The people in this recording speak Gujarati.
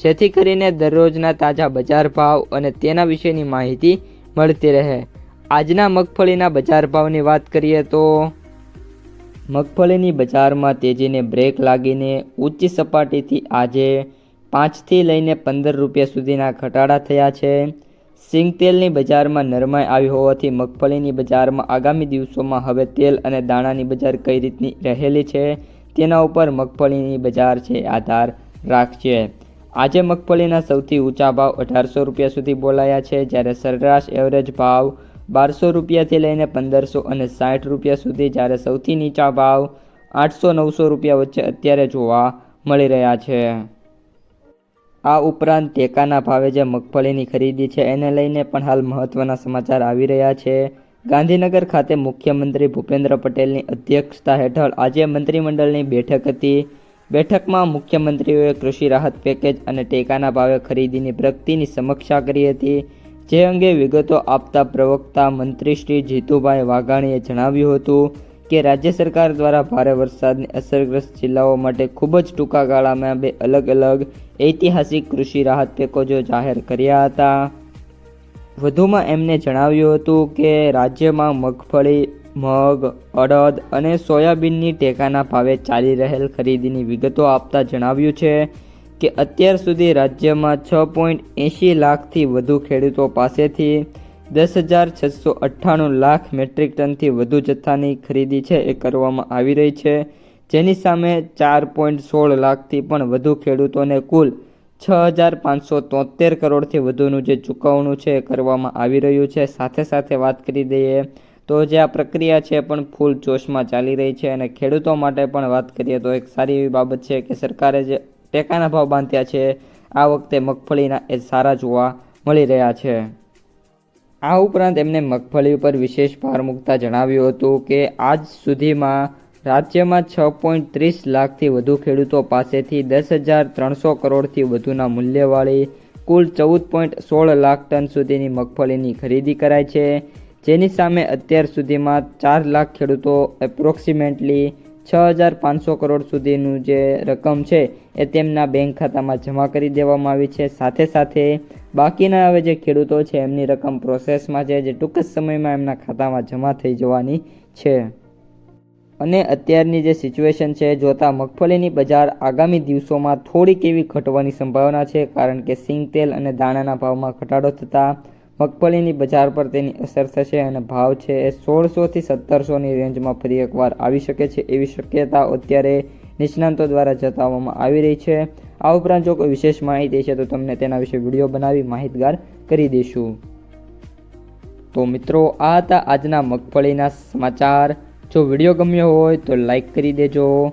જેથી કરીને દરરોજના તાજા બજાર ભાવ અને તેના વિશેની માહિતી મળતી રહે. આજના મગફળીના બજાર ભાવની વાત કરીએ તો મગફળીની બજારમાં તેજીને બ્રેક લાગીને ઊંચી સપાટીથી આજે પાંચથી લઈને પંદર રૂપિયા સુધીના ઘટાડા થયા છે. સિંગ તેલની બજારમાં નરમાઈ આવી હોવાથી મગફળીની બજારમાં આગામી દિવસોમાં હવે તેલ અને દાણાની બજાર કઈ રીતની રહેલી છે તેના ઉપર મગફળીની બજાર છે, આધાર રાખશે આજે મગફળીના સૌથી ઊંચા ભાવ અઢારસો રૂપિયા સુધી બોલાયા છે, જ્યારે સરેરાશ એવરેજ ભાવ બારસો રૂપિયાથી લઈને પંદરસો અને સાઠ રૂપિયા સુધી, જ્યારે સૌથી નીચા ભાવ આઠસો નવસો રૂપિયા વચ્ચે અત્યારે જોવા મળી રહ્યા છે. આ ઉપરાંત ટેકાના ભાવે જે મગફળીની ખરીદી છે, એને લઈને પણ હાલ મહત્ત્વના સમાચાર આવી રહ્યા છે. ગાંધીનગર ખાતે મુખ્યમંત્રી ભૂપેન્દ્ર પટેલની અધ્યક્ષતા હેઠળ આજે મંત્રીમંડળની બેઠક હતી. બેઠકમાં મુખ્યમંત્રીઓએ કૃષિ રાહત પેકેજ અને ટેકાના ભાવે ખરીદીની પ્રગતિની સમીક્ષા કરી હતી. જે અંગે વિગતો આપતા પ્રવક્તા મંત્રી શ્રી જીતુભાઈ વાઘાણીએ જણાવ્યું હતું કે, રાજ્ય સરકાર દ્વારા ભારે વરસાદની અસરગ્રસ્ત જિલ્લાઓ માટે ખૂબ જ ટૂંકા ગાળામાં બે અલગ અલગ ઐતિહાસિક કૃષિ રાહત પેકેજો જાહેર કર્યા હતા. વધુમાં એમને જણાવ્યું હતું કે, રાજ્યમાં મગફળી મગ, અડદ અને સોયાબીનની ટેકાના ભાવે ચાલી રહેલ ખરીદીની વિગતો આપતા જણાવ્યું છે કે અત્યાર સુધી રાજ્યમાં છ પોઈન્ટ એંશી લાખથી વધુ ખેડૂતો પાસેથી દસ હજાર છસો અઠ્ઠાણું લાખ મેટ્રિક ટનથી વધુ જથ્થાની ખરીદી છે એ કરવામાં આવી રહી છે. જેની સામે ચાર પોઈન્ટ સોળ લાખથી પણ વધુ ખેડૂતોને કુલ છ હજાર પાંચસો તોતેર કરોડથી વધુનું જે ચૂકવણું છે એ કરવામાં આવી રહ્યું છે. સાથે સાથે વાત કરી દઈએ તો જે આ પ્રક્રિયા છે પણ ફૂલ જોશમાં ચાલી રહી છે અને ખેડૂતો માટે પણ વાત કરીએ તો એક સારી એવી બાબત છે કે સરકારે જે ટેકાના ભાવ બાંધ્યા છે, આ વખતે મગફળીના એ સારા જોવા મળી રહ્યા છે. આ ઉપરાંત એમને મગફળી ઉપર વિશેષ ભાર મૂકતા જણાવ્યું હતું કે આજ સુધીમાં રાજ્યમાં છ પોઈન્ટ ત્રીસ લાખથી વધુ ખેડૂતો પાસેથી દસ હજાર ત્રણસો કરોડથી વધુના મૂલ્યવાળી કુલ ચૌદ પોઈન્ટ સોળ લાખ ટન સુધીની મગફળીની ખરીદી કરાઈ છે. જેની સામે અત્યાર સુધીમાં ચાર લાખ ખેડૂતો એપ્રોક્સિમેટલી છ હજાર પાંચસો કરોડ સુધીનું જે રકમ છે એ તેમના બેંક ખાતામાં જમા કરી દેવામાં આવી છે. સાથે સાથે બાકીના હવે જે ખેડૂતો છે એમની રકમ પ્રોસેસમાં છે જે ટૂંક જ સમયમાં એમના ખાતામાં જમા થઈ જવાની છે. અને અત્યારની જે સિચ્યુએશન છે, જોતાં મગફળીની બજાર આગામી દિવસોમાં થોડીક એવી ઘટવાની સંભાવના છે, કારણ કે સિંગ તેલ અને દાણાના ભાવમાં ઘટાડો થતાં મગફળીની બજાર પર તેની અસર થશે અને ભાવ છે એ સોળસોથી સત્તરસોની રેન્જમાં ફરી એકવાર આવી શકે છે એવી શક્યતા અત્યારે નિષ્ણાંતો દ્વારા જતાવવામાં આવી રહી છે. આ ઉપરાંત જો કોઈ વિશેષ માહિતી છે તો તમને તેના વિશે વીડિયો બનાવી માહિતગાર કરી દઈશું. તો મિત્રો, આ હતા આજના મગફળીના સમાચાર. જો વીડિયો ગમ્યો હોય તો લાઈક કરી દેજો.